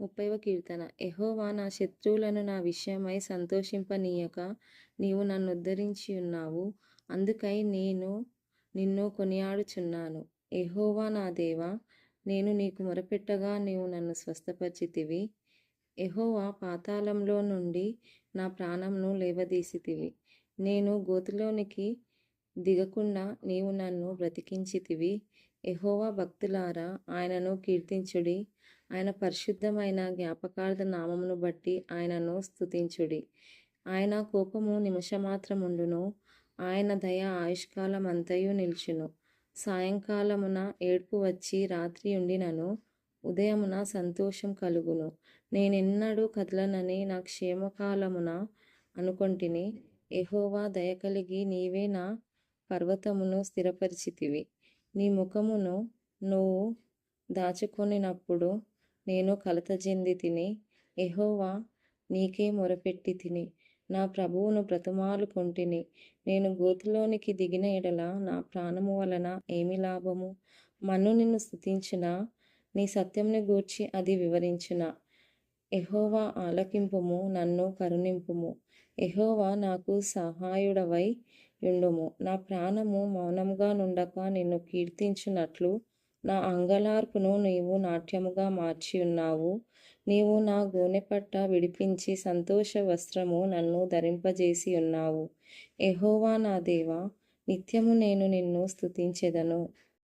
ముప్పైవ కీర్తన. ఎహోవా నా శత్రువులను నా విషయమై సంతోషింపనీయక నీవు నన్ను ఉద్ధరించి ఉన్నావు. అందుకై నేను నిన్ను కొనియాడుచున్నాను. ఎహోవా నా దేవా నేను నీకు మొరపెట్టగా నీవు నన్ను స్వస్థపరిచితివి. ఎహోవా పాతాళంలో నుండి నా ప్రాణంను లేవదీసితివి. నేను గోతిలోనికి దిగకుండా నీవు నన్ను బ్రతికించితివి. ఎహోవా భక్తులారా ఆయనను కీర్తించుడి. ఆయన పరిశుద్ధమైన జ్ఞాపకార్థ నామమును బట్టి ఆయనను స్తుతించుడి. ఆయన కోపము నిమిషమాత్రముండును. ఆయన దయ ఆయుష్కాలం అంతయు నిల్చును. సాయంకాలమున ఏడ్పు వచ్చి రాత్రి ఉండినను. ఉదయమున సంతోషం కలుగును. నేనెన్నడూ కదలనని నా క్షేమకాలమున అనుకొంటిని. ఎహోవా దయ కలిగి నీవే నా పర్వతమును స్థిరపరిచితివి. నీ ముఖమును నువ్వు దాచుకొనినప్పుడు నేను కలత చెంది తిని ఎహోవా నీకే మొరపెట్టి తిని నా ప్రభువును బ్రతుమాలు కొంటిని. నేను గోతిలోనికి దిగిన ఎడల నా ప్రాణము వలన ఏమి లాభము? మన్ను నిన్ను స్థుతించిన నీ సత్యంని గూర్చి అది వివరించిన. ఎహోవా ఆలకింపుము నన్ను కరుణింపుము. ఎహోవా నాకు సహాయుడవై యుండుము. నా ప్రాణము మౌనముగా నుండక నిన్ను కీర్తించినట్లు నా అంగలార్పును నీవు నాట్యముగా మార్చి ఉన్నావు. నీవు నా గోనెపట్ట విడిపించి సంతోష వస్త్రము నన్ను ధరింపజేసి ఉన్నావు. ఎహోవా నా దేవా నిత్యము నేను నిన్ను స్తుతించెదను.